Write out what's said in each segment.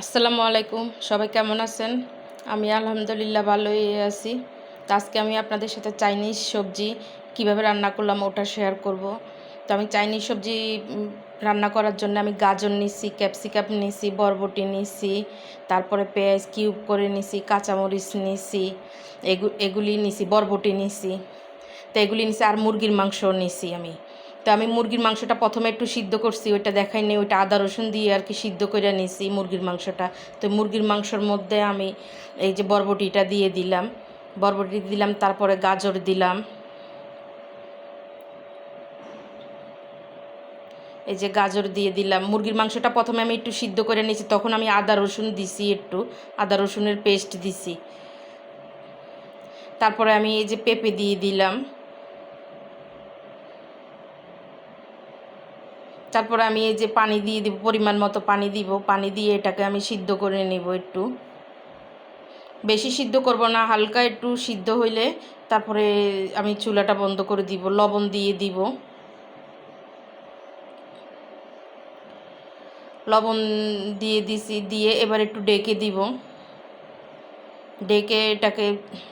আসসালামু আলাইকুম, সবাই কেমন আছেন? আমি আলহামদুলিল্লাহ ভালোই আছি। তো আজকে আমি আপনাদের সাথে চাইনিজ সবজি কীভাবে রান্না করলাম ওটা শেয়ার করব। তো আমি চাইনিজ সবজি রান্না করার জন্য আমি গাজর নিছি ক্যাপসিকাম নিছি, বরবটি নিছি, তারপরে পেঁয়াজ কিউব করে নিছি, কাঁচামরিচ নিছি, এগু, এগুলি নিছি, বরবটি নিছি। তো এগুলি নিছি আর মুরগির মাংস নিছি আমি। তো আমি মুরগির মাংসটা প্রথমে একটু সিদ্ধ করছি, ওইটা দেখাইনি ওইটা আদা রসুন দিয়ে আর কি সিদ্ধ করে নিছি মুরগির মাংসটা। তো মুরগির মাংসর মধ্যে আমি এই যে বরবটিটা দিয়ে দিলাম। বরবটি দিলাম, তারপরে গাজর দিলাম। এই যে গাজর দিয়ে দিলাম। মুরগির মাংসটা প্রথমে আমি একটু সিদ্ধ করে নিয়েছি তখন আমি আদা রসুন দিছি একটু। আদা রসুনের পেস্ট দিছি। তারপরে আমি এই যে পেঁপে দিয়ে দিলাম। তারপরে আমি এই যে পানি দিয়ে দিব, পরিমাণ মতো পানি দিব, পানি দিয়ে এটাকে আমি সিদ্ধ করে নেব একটু। বেশি সিদ্ধ করব না, হালকা একটু সিদ্ধ হইলে তারপরে আমি চুলাটা বন্ধ করে দিব, লবণ দিয়ে দিব। লবণ দিয়ে দিছি, দিয়ে এবার একটু ডেকে দিব। ডেকে এটাকে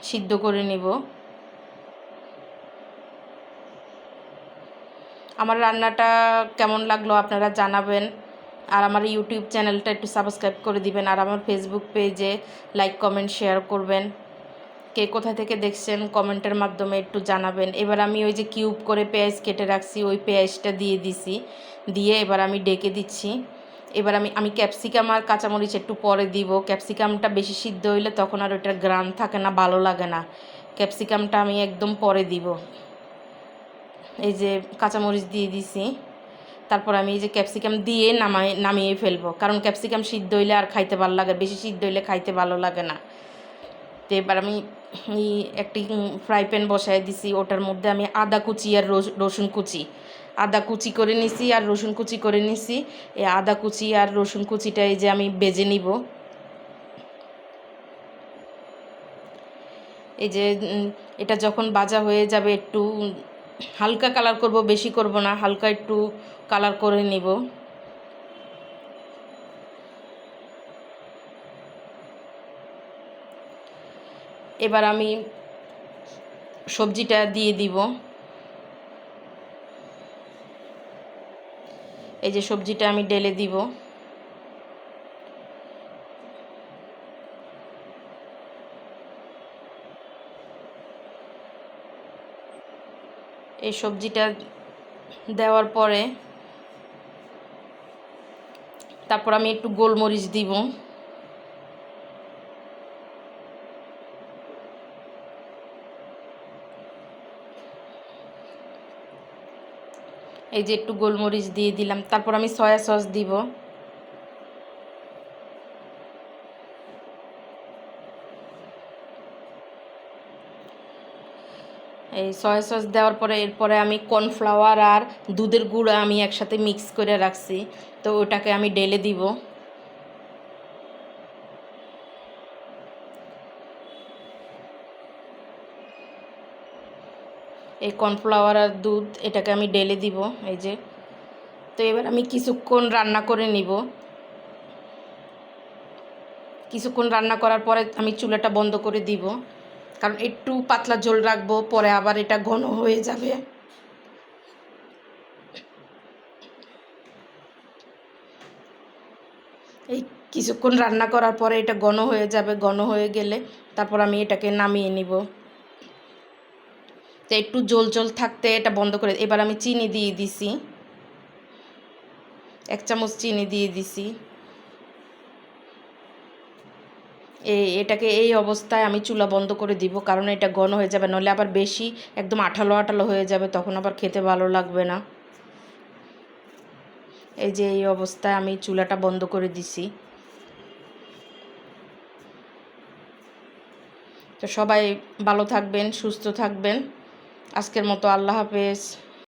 সিদ্ধ করে নেব। আমার রান্নাটা কেমন লাগল আপনারা জানাবেন। আর আমার ইউটিউব চ্যানেলটা একটু সাবস্ক্রাইব করে দিবেন। আর আমার ফেসবুক পেজে লাইক কমেন্ট শেয়ার করবেন। কে কোথা থেকে দেখছেন কমেন্টের মাধ্যমে একটু জানাবেন। এবার আমি ওই যে কিউব করে পেঁয়াজ কেটে রাখছি, ওই পেঁয়াজটা দিয়ে দিছি। দিয়ে এবার আমি ডেকে দিচ্ছি। এবার আমি আমি ক্যাপসিকাম আর কাঁচামরিচ একটু পরে দিব। ক্যাপসিকামটা বেশি সিদ্ধ হইলে তখন আর ওইটার গ্রান থাকে না, ভালো লাগে না। ক্যাপসিকামটা আমি একদম পরে দিব। এই যে কাঁচামরিচ দিয়ে দিছি। তারপর আমি এই যে ক্যাপসিকাম দিয়ে নামাই, নামিয়ে ফেলব। কারণ ক্যাপসিকাম সিদ্ধ হইলে আর খাইতে ভালো লাগে, বেশি সিদ্ধ হইলে খাইতে ভালো লাগে না। তো এবার আমি একটি ফ্রাই প্যান বসাই দিছি, ওটার মধ্যে আমি আদা কুচি আর রসুন কুচি। আদা কুচি করে নিছি আর রসুন কুচি করে নিছি। এই আদা কুচি আর রসুন কুচিটা এই যে আমি বেজে নিব। এই যে এটা যখন বাজা হয়ে যাবে একটু হালকা কালার করব, বেশি করব না, হালকা একটু কালার করে নিব। এবার আমি সবজিটা দিয়ে দিব। এই যে সবজিটা আমি ডেলে দিব। এই সবজিটা দেওয়ার পরে তারপর আমি একটু গোলমরিচ দিব। এই যে একটু গোলমরিচ দিয়ে দিলাম। তারপর আমি সয়া সস দিব। এই সয়া সস দেওয়ার পরে এরপরে আমি কর্নফ্লাওয়ার আর দুধের গুঁড়ো আমি একসাথে মিক্স করে রাখছি। তো ওটাকে আমি ডেলে দিব। এই কর্নফ্লাওয়ার আর দুধ এটাকে আমি ডেলে দিব, এই যে। তো এবার আমি কিছুক্ষণ রান্না করে নিব। কিছুক্ষণ রান্না করার পরে আমি চুলাটা বন্ধ করে দিব। কারণ একটু পাতলা ঝোল রাখব, পরে আবার এটা ঘন হয়ে যাবে। এই কিছুক্ষণ রান্না করার পরে এটা ঘন হয়ে যাবে, ঘন হয়ে গেলে তারপর আমি এটাকে নামিয়ে নিব। তো একটু জল জল থাকতে এটা বন্ধ করে এবার আমি চিনি দিয়ে দিছি। এক চামচ চিনি দিয়ে দিছি এই এটাকে এই অবস্থায় আমি চুলা বন্ধ করে দিব, কারণ এটা ঘন হয়ে যাবে। নইলে আবার বেশি একদম আঠালো আঠালো হয়ে যাবে, তখন আবার খেতে ভালো লাগবে না। এই যে এই অবস্থায় আমি চুলাটা বন্ধ করে দিছি। তো সবাই ভালো থাকবেন, সুস্থ থাকবেন। আজকের মতো আল্লাহ হাফেজ।